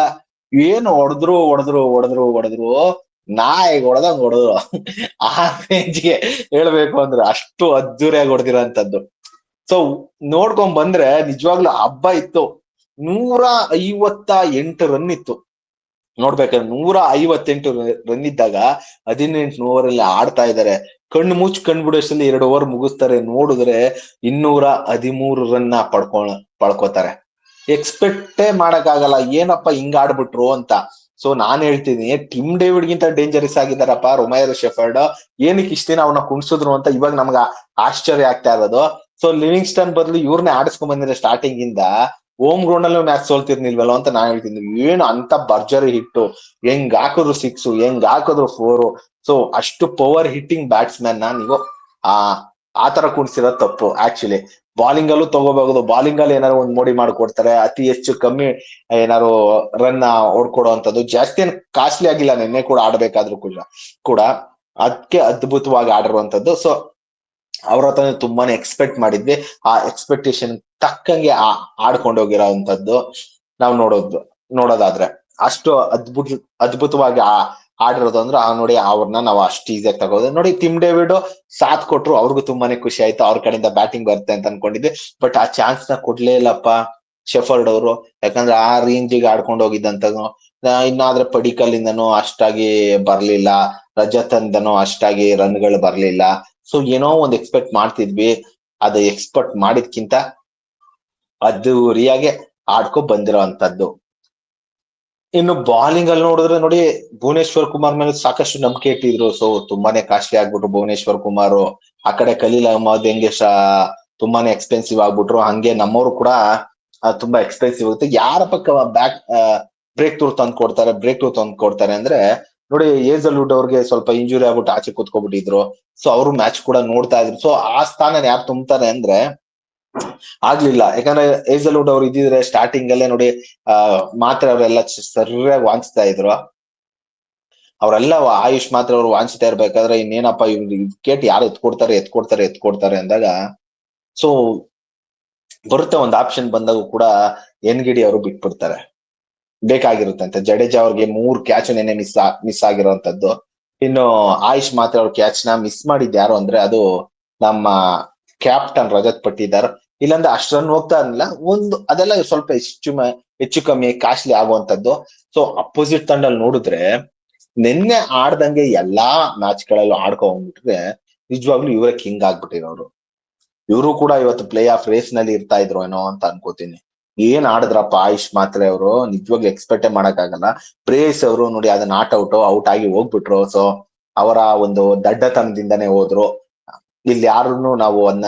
ಏನು ಹೊಡೆದ್ರು ಹೊಡೆದ್ರು ಹೊಡೆದ್ರು ಹೊಡೆದ್ರು, ನಾಯಿ ಹೊಡೆದಂಗ್ ಹೊಡೆದ್ರು. ಆ ರೇಂಜ್ಗೆ ಹೇಳ್ಬೇಕು ಅಂದ್ರೆ ಅಷ್ಟು ಅದ್ದೂರಿಯಾಗಿ ಹೊಡೆದಿರೋಂಥದ್ದು. ಸೊ ನೋಡ್ಕೊಂಡ್ ಬಂದ್ರೆ ನಿಜವಾಗ್ಲೂ ಹಬ್ಬ ಇತ್ತು. ನೂರ ಐವತ್ತ ಎಂಟು ರನ್ ಇತ್ತು. ನೋಡ್ಬೇಕಂದ್ರೆ ನೂರ ಐವತ್ತೆಂಟು ರನ್ ಇದ್ದಾಗ ಹದಿನೆಂಟು ಓವರ್ ಅಲ್ಲಿ ಆಡ್ತಾ ಇದಾರೆ. ಕಣ್ಣು ಮುಚ್ಚಿ ಕಣ್ಣು ಬಿಡೋಷ್ಟಲ್ಲಿ ಎರಡು ಓವರ್ ಮುಗಿಸ್ತಾರೆ. ನೋಡಿದ್ರೆ ಇನ್ನೂರ ಹದಿಮೂರು ರನ್ ಪಡ್ಕೊ ಪಡ್ಕೋತಾರೆ. ಎಕ್ಸ್ಪೆಕ್ಟೇ ಮಾಡಕ್ಕಾಗಲ್ಲ. ಏನಪ್ಪ ಹಿಂಗ್ ಆಡ್ಬಿಟ್ರು ಅಂತ. ಸೊ ನಾನ್ ಹೇಳ್ತೀನಿ ಟಿಮ್ ಡೇವಿಡ್ ಗಿಂತ ಡೇಂಜರಸ್ ಆಗಿದ್ದಾರಪ್ಪ ರೊಮೈರ್ ಶೆಫರ್ಡ್. ಏನಕ್ಕೆ ಇಷ್ಟೇನ ಅವನ್ನ ಕುಣಿಸಿದ್ರು ಅಂತ ಇವಾಗ ನಮ್ಗ ಆಶ್ಚರ್ಯ ಆಗ್ತಾ ಇರೋದು. ಸೊ ಲಿವಿಂಗ್ಸ್ಟನ್ ಬದಲು ಇವ್ರನ್ನ ಆಡಿಸ್ಕೊಂಡ್ ಬಂದಿದ್ರೆ ಸ್ಟಾರ್ಟಿಂಗ್ ಇಂದ ಹೋಮ್ ಗ್ರೌಂಡ್ ಅಲ್ಲಿ ಮ್ಯಾಚ್ ಸೋಲ್ತಿರ್ನಿಲ್ವಲ್ಲ ಅಂತ ನಾನ್ ಹೇಳ್ತೀನಿ. ಏನು ಅಂತ ಭರ್ಜರಿ ಹಿಟ್ಟು. ಹೆಂಗ್ ಹಾಕಿದ್ರು ಸಿಕ್ಸ್ ಹೆಂಗ್ ಹಾಕಿದ್ರು ಫೋರ್ ಸೊ ಅಷ್ಟು ಪವರ್ ಹಿಟ್ಟಿಂಗ್ ಬ್ಯಾಟ್ಸ್ಮನ್ನ ನೀವು. ಆ ಆತರ ಕುಣಿಸಿರೋ ತಪ್ಪು ಆಕ್ಚುಲಿ ಬಾಲಿಂಗ್ ಅಲ್ಲೂ ತಗೋಬಹುದು. ಬಾಲಿಂಗ್ ಅಲ್ಲಿ ಏನಾರು ಒಂದ್ ಮೋಡಿ ಮಾಡ್ಕೊಡ್ತಾರೆ ಅತಿ ಹೆಚ್ಚು ಕಮ್ಮಿ ಏನಾರು ರನ್ ಹೊಡ್ಕೊಡುವಂತದ್ದು ಜಾಸ್ತಿ ಏನ್ ಕಾಸ್ಟ್ಲಿ ಆಗಿಲ್ಲ. ನಿನ್ನೆ ಕೂಡ ಆಡ್ಬೇಕಾದ್ರೂ ಕೂಡ. ಕೂಡ. ಅದಕ್ಕೆ ಅದ್ಭುತವಾಗಿ ಆಡಿರುವಂತದ್ದು ಸೊ ಅವ್ರ ಹತ್ರ ತುಂಬಾನೇ ಎಕ್ಸ್ಪೆಕ್ಟ್ ಮಾಡಿದ್ವಿ. ಆ ಎಕ್ಸ್ಪೆಕ್ಟೇಷನ್ ತಕ್ಕಂಗೆ ಆ ಆಡ್ಕೊಂಡು ಹೋಗಿರೋಂಥದ್ದು ನಾವು ನೋಡೋದು, ನೋಡೋದಾದ್ರೆ. ಅಷ್ಟು ಅದ್ಭುತ, ಅದ್ಭುತವಾಗಿ ಆ ಆಡಿರೋದು ಅಂದ್ರೆ, ಆ ನೋಡಿ ಅವ್ರನ್ನ ನಾವು ಅಷ್ಟು ಈಸಿಯಾಗಿ ತಗೋದು ನೋಡಿ ಟಿಮ್ ಡೇವಿಡ್ ಸಾಥ್ ಕೊಟ್ರು ಅವ್ರಿಗೂ ತುಂಬಾನೇ ಖುಷಿ ಆಯ್ತು. ಅವ್ರ ಕಡೆಯಿಂದ ಬ್ಯಾಟಿಂಗ್ ಬರುತ್ತೆ ಅಂತ ಅನ್ಕೊಂಡಿದ್ದೆ ಬಟ್ ಆ ಚಾನ್ಸ್ನ ಕೊಡ್ಲೇ ಇಲ್ಲಪ್ಪ ಶೆಫರ್ಡ್ ಅವರು. ಯಾಕಂದ್ರೆ ಆ ರೇಂಜಿಗೆ ಆಡ್ಕೊಂಡು ಹೋಗಿದ್ದಂತನು ಇನ್ನಾದ್ರೆ ಪಡಿಕಲ್ಲಿಂದನೂ ಅಷ್ಟಾಗಿ ಬರ್ಲಿಲ್ಲ ರಜತಂದನೂ ಅಷ್ಟಾಗಿ ರನ್ಗಳು ಬರ್ಲಿಲ್ಲ. ಸೊ ಏನೋ ಒಂದ್ ಎಕ್ಸ್ಪೆಕ್ಟ್ ಮಾಡ್ತಿದ್ವಿ, ಅದು ಎಕ್ಸ್ಪೆಕ್ಟ್ ಮಾಡಿದ್ಕಿಂತ ಅದ್ದೂರಿಯಾಗೆ ಆಡ್ಕೊ ಬಂದಿರೋ ಅಂತದ್ದು ಇನ್ನು ಬಾಲಿಂಗ್ ಅಲ್ಲಿ ನೋಡಿದ್ರೆ ನೋಡಿ, ಭುವನೇಶ್ವರ್ ಕುಮಾರ್ ಮೇಲೆ ಸಾಕಷ್ಟು ನಂಬಿಕೆ ಇಟ್ಟಿದ್ರು. ಸೊ ತುಂಬಾನೇ ಕಾಸ್ಟ್ಲಿ ಆಗ್ಬಿಟ್ರು ಭುವನೇಶ್ವರ್ ಕುಮಾರ್. ಆ ಕಡೆ ಖಲೀಲ್ ಅಹಮದ್ ಹೆಂಗೆ ತುಂಬಾನೇ ಎಕ್ಸ್ಪೆನ್ಸಿವ್ ಆಗ್ಬಿಟ್ರು. ಹಂಗೆ ನಮ್ಮವರು ಕೂಡ ತುಂಬಾ ಎಕ್ಸ್ಪೆನ್ಸಿವ್ ಆಗುತ್ತೆ. ಯಾರ ಪಕ್ಕ ಬ್ಯಾಕ್ ಬ್ರೇಕ್ ಟೂರ್ ತಂದು ಕೊಡ್ತಾರೆ ಬ್ರೇಕ್ ಥ್ರೂ ತಂದು ಕೊಡ್ತಾರೆ ಅಂದ್ರೆ ನೋಡಿ ಏಜಲ್ವುಡ್ ಅವ್ರಿಗೆ ಸ್ವಲ್ಪ ಇಂಜುರಿ ಆಗ್ಬಿಟ್ಟು ಆಚೆ ಕುತ್ಕೊಬಿಟ್ಟಿದ್ರು. ಸೊ ಅವರು ಮ್ಯಾಚ್ ಕೂಡ ನೋಡ್ತಾ ಇದ್ರು. ಸೊ ಆ ಸ್ಥಾನ ಯಾರು ತುಂಬ್ತಾರೆ ಅಂದ್ರೆ ಆಗ್ಲಿಲ್ಲ. ಯಾಕಂದ್ರೆ ಏಜಲ್ವುಡ್ ಅವ್ರು ಇದ್ದಿದ್ರೆ ಸ್ಟಾರ್ಟಿಂಗ್ ಅಲ್ಲೇ ನೋಡಿ, ಆ, ಮಾತ್ರ ಅವರೆಲ್ಲ ಸರಿಯಾಗಿ ವಾಂಚ್ತಾ ಇದ್ರು. ಅವರೆಲ್ಲ ಆಯುಷ್ ಮಾತ್ರ ಅವ್ರು ವಾಂಚ್ತಾ ಇರ್ಬೇಕಾದ್ರೆ ಇನ್ನೇನಪ್ಪ ಇವ್ರು ವಿಕೆಟ್ ಯಾರು ಎತ್ಕೊಡ್ತಾರೆ ಎತ್ಕೊಡ್ತಾರೆ ಎತ್ಕೊಡ್ತಾರೆ ಅಂದಾಗ ಸೊ ಬರುತ್ತೆ ಒಂದ್ ಆಪ್ಷನ್ ಬಂದಾಗ ಕೂಡ ಎನ್ಗಿಡಿ ಅವರು ಬಿಟ್ಬಿಡ್ತಾರೆ. ಬೇಕಾಗಿರುತ್ತಂತೆ ಜಡೇಜಾ ಅವ್ರಿಗೆ ಮೂರ್ ಕ್ಯಾಚ್ ನೆನೆ ಮಿಸ್ ಮಿಸ್ ಆಗಿರೋಂಥದ್ದು. ಇನ್ನು ಆಯುಷ್ ಮಾತ್ರ ಅವ್ರ ಕ್ಯಾಚ್ನ ಮಿಸ್ ಮಾಡಿದ್ ಯಾರು ಅಂದ್ರೆ ಅದು ನಮ್ಮ ಕ್ಯಾಪ್ಟನ್ ರಜತ್ ಪಟ್ಟಿದಾರ್ ಇಲ್ಲಾಂದ್ರೆ ಅಷ್ಟು ರನ್ ಹೋಗ್ತಾ ಇರಲಿಲ್ಲ. ಒಂದು, ಅದೆಲ್ಲ ಸ್ವಲ್ಪ ಹೆಚ್ಚು ಹೆಚ್ಚು ಕಮ್ಮಿ ಕಾಸ್ಟ್ಲಿ ಆಗುವಂತದ್ದು ಸೊ ಅಪೋಸಿಟ್ ತಂಡಲ್ಲಿ ನೋಡಿದ್ರೆ ನಿನ್ನೆ ಆಡ್ದಂಗೆ ಎಲ್ಲಾ ಮ್ಯಾಚ್ ಗಳಲ್ಲೂ ಆಡ್ಕೊ ಹೋಗ್ಬಿಟ್ರೆ ನಿಜವಾಗ್ಲೂ ಇವರೇ ಕಿಂಗ್ ಆಗ್ಬಿಟ್ಟಿರೋರು. ಇವರು ಕೂಡ ಇವತ್ತು ಪ್ಲೇ ಆಫ್ ರೇಸ್ನಲ್ಲಿ ಇರ್ತಾ ಇದ್ರು ಏನೋ ಅಂತ ಅನ್ಕೋತೀನಿ. ಏನ್ ಆಡಿದ್ರಪ್ಪ ಆಯುಷ್ ಮಾತ್ರೆ ಅವರು? ನಿಜವಾಗ್ಲೂ ಎಕ್ಸ್ಪೆಕ್ಟೇ ಮಾಡಕ್ಕಾಗಲ್ಲ. ಪ್ರೇಸ್ ಅವರು ನೋಡಿ ಅದನ್ನ ಆಟ್ ಔಟ್ ಔಟ್ ಆಗಿ ಹೋಗ್ಬಿಟ್ರು. ಸೊ ಅವರ ಒಂದು ದಡ್ಡತನದಿಂದನೇ ಹೋದ್ರು. ಇಲ್ಲಿ ಯಾರನ್ನು ನಾವು ಅದನ್ನ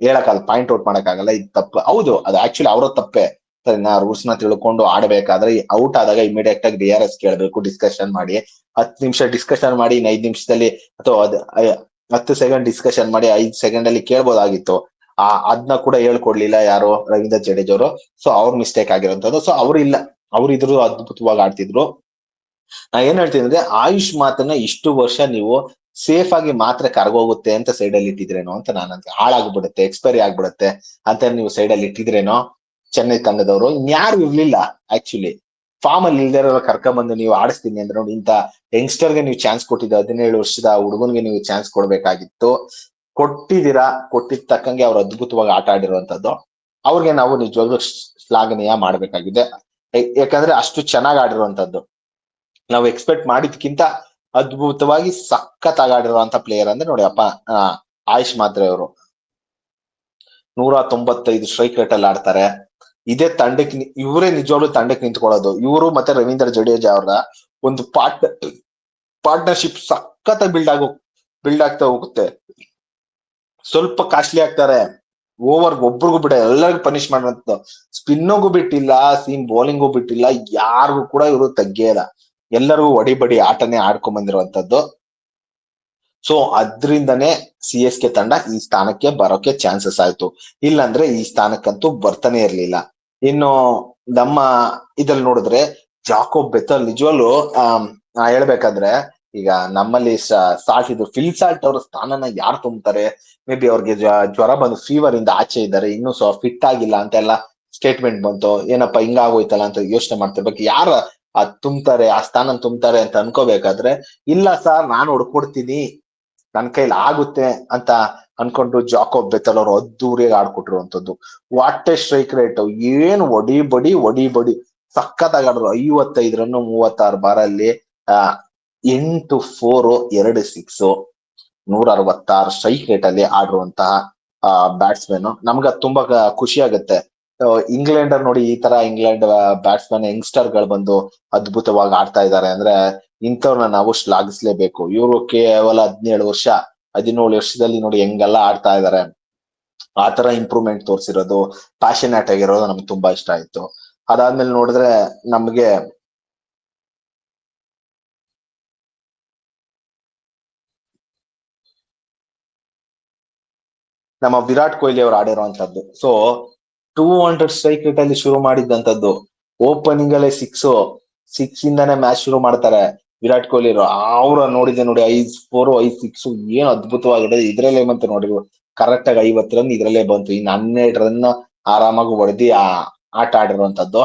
ಹೇಳಕ್ಕಾಗಲ್ಲ ಪಾಯಿಂಟ್ ಔಟ್ ಮಾಡಕ್ಕಾಗಲ್ಲ ಇದು ತಪ್ಪು. ಹೌದು, ಅದು ಆಕ್ಚುಲಿ ಅವರ ತಪ್ಪೆ. ಸರಿನಾ? ರೂಲ್ಸ್ನ ತಿಳ್ಕೊಂಡು ಆಡಬೇಕಾದ್ರೆ ಔಟ್ ಆದಾಗ ಇಮಿಡಿಯೇಟ್ ಆಗಿ ಡಿ ಆರ್ ಎಸ್ ಕೇಳಬೇಕು ಡಿಸ್ಕಷನ್ ಮಾಡಿ. ಹತ್ತು ನಿಮಿಷ ಡಿಸ್ಕಷನ್ ಮಾಡಿ ಐದ್ ನಿಮಿಷದಲ್ಲಿ ಅಥವಾ ಹತ್ತು ಸೆಕೆಂಡ್ ಡಿಸ್ಕಷನ್ ಮಾಡಿ, ಐದ್ ಸೆಕೆಂಡ್ ಅಲ್ಲಿ ಕೇಳ್ಬೋದಾಗಿತ್ತು. ಆ ಅದನ್ನ ಕೂಡ ಹೇಳ್ಕೊಡ್ಲಿಲ್ಲ ಯಾರು ರವೀಂದ್ರ ಜಡೇಜ್ ಅವರು ಸೊ ಅವ್ರ ಮಿಸ್ಟೇಕ್ ಆಗಿರೋಂಥದ್ದು. ಸೊ ಅವ್ರು ಇಲ್ಲ. ಅವ್ರು ಇದ್ರು ಅದ್ಭುತವಾಗಿ ಆಡ್ತಿದ್ರು. ನಾ ಏನ್ ಹೇಳ್ತೀನಿ ಅಂದ್ರೆ, ಆಯುಷ್ ಮಾತನ್ನ ಇಷ್ಟು ವರ್ಷ ನೀವು ಸೇಫ್ ಆಗಿ ಮಾತ್ರ ಕರ್ಗೋಗುತ್ತೆ ಅಂತ ಸೈಡ್ ಅಲ್ಲಿ ಇಟ್ಟಿದ್ರೇನೋ ಅಂತ ನಾನು ಹಾಳಾಗ್ಬಿಡುತ್ತೆ ಎಕ್ಸ್ಪೈರಿ ಆಗ್ಬಿಡುತ್ತೆ ಅಂತ ನೀವು ಸೈಡ್ ಅಲ್ಲಿ ಇಟ್ಟಿದ್ರೇನೋ, ಚೆನ್ನೈ ತಂಡದವರು ಇನ್ಯಾರು ಇರ್ಲಿಲ್ಲ ಆಕ್ಚುಲಿ ಫಾರ್ಮ್ ಅಲ್ಲಿ ಇಲ್ದೇ ಕರ್ಕೊಂಡ್ಬಂದು ನೀವು ಆಡಿಸ್ತೀನಿ ಅಂದ್ರೆ ನೋಡಿ ಇಂತ ಯಂಗ್ಸ್ಟರ್ಗೆ ನೀವು ಚಾನ್ಸ್ ಕೊಟ್ಟಿದ್ದು ಹದಿನೇಳು ವರ್ಷದ ಹುಡುಗನ್ಗೆ ನೀವು ಚಾನ್ಸ್ ಕೊಡ್ಬೇಕಾಗಿತ್ತು. ಕೊಟ್ಟಿದ್ದೀರಾ? ಕೊಟ್ಟಿದ್ ತಕ್ಕಂಗೆ ಅವ್ರು ಅದ್ಭುತವಾಗಿ ಆಟ ಆಡಿರುವಂತದ್ದು ಅವ್ರಿಗೆ ನಾವು ನಿಜವಾಗ್ಲೂ ಶ್ಲಾಘ- ಶ್ಲಾಘನೀಯ ಮಾಡ್ಬೇಕಾಗಿದೆ. ಯಾಕಂದ್ರೆ ಅಷ್ಟು ಚೆನ್ನಾಗಿ ಆಡಿರುವಂತದ್ದು ನಾವು ಎಕ್ಸ್ಪೆಕ್ಟ್ ಮಾಡಿದ್ಕಿಂತ ಅದ್ಭುತವಾಗಿ ಸಖತ್ತಾಗಿ ಆಡಿರುವಂತ ಪ್ಲೇಯರ್ ಅಂದ್ರೆ ನೋಡಿ ಅಪ್ಪ ಆಯುಷ್ ಮಾತ್ರೆ ಅವರು. ನೂರ ತೊಂಬತ್ತೈದು ಸ್ಟ್ರೈಕ್ ರೇಟ್ ಅಲ್ಲಿ ಆಡ್ತಾರೆ. ಇದೇ ತಂಡಕ್ಕೆ ಇವರೇ ನಿಜವಾಗ್ಲೂ ತಂಡಕ್ಕೆ ನಿಂತ್ಕೊಳ್ಳೋದು. ಇವರು ಮತ್ತೆ ರವೀಂದ್ರ ಜಡೇಜಾ ಅವರ ಒಂದು ಪಾರ್ಟ್, ಪಾರ್ಟ್ನರ್ಶಿಪ್ ಸಖತ್ ಬಿಲ್ಡ್ ಆಗೋ ಬಿಲ್ಡ್ ಆಗ್ತಾ ಹೋಗುತ್ತೆ. ಸ್ವಲ್ಪ ಕಾಸ್ಟ್ಲಿ ಆಗ್ತಾರೆ. ಓವರ್ ಒಬ್ರಿಗೂ ಬಿಡ, ಎಲ್ಲರಿಗೂ ಪನಿಷ್ ಮಾಡುವಂತ ಸ್ಪಿನ್ನಿಗೂ ಬಿಟ್ಟಿಲ್ಲ ಸೀಮ್ ಬೌಲಿಂಗು ಬಿಟ್ಟಿಲ್ಲ, ಯಾರಿಗೂ ಕೂಡ ಇವರು ತಗ್ಗೇ ಇಲ್ಲ ಎಲ್ಲರಿಗೂ ಒಡಿ ಬಡಿ ಆಟನೇ ಆಡ್ಕೊಂಡ್ ಬಂದಿರುವಂತದ್ದು ಸೊ ಅದ್ರಿಂದನೇ ಸಿ ಎಸ್ ಕೆ ತಂಡ ಈ ಸ್ಥಾನಕ್ಕೆ ಬರೋಕೆ ಚಾನ್ಸಸ್ ಆಯ್ತು. ಇಲ್ಲಾಂದ್ರೆ ಈ ಸ್ಥಾನಕ್ಕಂತೂ ಬರ್ತಾನೆ ಇರ್ಲಿಲ್ಲ. ಇನ್ನು ನಮ್ಮ ಇದ್ರಲ್ಲಿ ನೋಡಿದ್ರೆ ಜಾಕೋ ಬೆತಲ್ ಆ ಹೇಳ್ಬೇಕಾದ್ರೆ ಈಗ ನಮ್ಮಲ್ಲಿ ಸಾಲ್ಟ್ ಇದು ಫಿಲ್ ಸಾಲ್ಟ್ ಅವರ ಸ್ಥಾನನ ಯಾರು ತುಂಬುತ್ತಾರೆ ಮೇ ಬಿ ಅವ್ರಿಗೆ ಜ್ವರ ಬಂದು ಫೀವರ್ ಇಂದ ಆಚೆ ಇದ್ದಾರೆ, ಇನ್ನೂ ಸೊ ಫಿಟ್ ಆಗಿಲ್ಲ ಅಂತ ಎಲ್ಲ ಸ್ಟೇಟ್ಮೆಂಟ್ ಬಂತು. ಏನಪ್ಪ ಹಿಂಗಾಗೋಯ್ತಲ್ಲ ಅಂತ ಯೋಚನೆ ಮಾಡ್ತಿರ್ಬೇಕು ಯಾರ ಆ ತುಂಬ್ತಾರೆ, ಆ ಸ್ಥಾನ ತುಂಬ್ತಾರೆ ಅಂತ ಅನ್ಕೋಬೇಕಾದ್ರೆ, ಇಲ್ಲ ಸರ್, ನಾನು ಹುಡ್ಕೊಡ್ತೀನಿ ನನ್ನ ಕೈಲಿ ಆಗುತ್ತೆ ಅಂತ ಅನ್ಕೊಂಡು ಜಾಕೋಬ್ ಬೆತ್ತಲ್ ಅವರು ಅದ್ದೂರಿಯಾಗಿ ಆಡ್ಕೊಟ್ರು ಅಂತದ್ದು ಎ ಸ್ಟ್ರೈಕ್ ರೇಟ್ ಏನ್ ಒಡಿ ಬಡಿ ಒಡಿ ಬಡಿ. ಸಖತ್ತಾಗಿ ಆಡಿದ್ರು ಐವತ್ತೈದು ರನ್ ಮೂವತ್ತಾರು ಬಾರಲ್ಲಿ, ಆ ಎಂಟು ಫೋರ್ ಎರಡು ಸಿಕ್ಸ್ ನೂರ ಅರವತ್ತಾರು ಸ್ಟ್ರೈಕ್ ರೇಟ್ ಅಲ್ಲಿ ಆಡಿರುವಂತಹ ಬ್ಯಾಟ್ಸ್ಮನ್ ನಮ್ಗ ತುಂಬಾ ಖುಷಿ ಆಗುತ್ತೆ. ಇಂಗ್ಲೆಂಡರ್ ನೋಡಿ ಈ ತರ ಇಂಗ್ಲೆಂಡ್ ಬ್ಯಾಟ್ಸ್ಮನ್ ಯಂಗ್ಸ್ಟರ್ಗಳು ಬಂದು ಅದ್ಭುತವಾಗಿ ಆಡ್ತಾ ಇದ್ದಾರೆ ಅಂದ್ರೆ ಇಂಥವ್ರನ್ನ ನಾವು ಶ್ಲಾಘಿಸ್ಲೇಬೇಕು. ಇವರು ಕೇವಲ ಹದಿನೇಳು ವರ್ಷ, ಹದಿನೇಳು ವರ್ಷದಲ್ಲಿ ನೋಡಿ ಹೆಂಗೆಲ್ಲ ಆಡ್ತಾ ಇದ್ದಾರೆ. ಆ ತರ ಇಂಪ್ರೂವ್ಮೆಂಟ್ ತೋರಿಸಿರೋದು, ಪ್ಯಾಷನೇಟ್ ಆಗಿರೋದು ನಮ್ಗೆ ತುಂಬಾ ಇಷ್ಟ ಆಯ್ತು. ಅದಾದ್ಮೇಲೆ ನೋಡಿದ್ರೆ ನಮ್ಗೆ ನಮ್ಮ ವಿರಾಟ್ ಕೊಹ್ಲಿ ಅವರು ಆಡಿರುವಂತದ್ದು so two hundred strike rate ಅಲ್ಲಿ ಶುರು ಮಾಡಿದ್ದಂತದ್ದು ಓಪನಿಂಗ್ ಅಲ್ಲೇ ಸಿಕ್ಸ್ ಸಿಕ್ಸ್ ಇಂದಾನೆ ಮ್ಯಾಚ್ ಶುರು ಮಾಡ್ತಾರೆ ವಿರಾಟ್ ಕೊಹ್ಲಿ ಅವ್ರ. ನೋಡಿದೆ ನೋಡಿ, ಐದ್ ಫೋರ್ ಐದ್ ಸಿಕ್ಸ್ ಏನ್ ಅದ್ಭುತವಾಗಿದೆ ಇದ್ರಲ್ಲೇ ಬಂತು ನೋಡಿ ಕರೆಕ್ಟ್ ಆಗಿ ಐವತ್ ರನ್ ಇದ್ರಲ್ಲೇ ಬಂತು. ಇನ್ನು ಹನ್ನೆರಡು ರನ್ ಆರಾಮಾಗಿ ಹೊಡೆದಿ, ಆ, ಆಟ ಆಡಿರುವಂತದ್ದು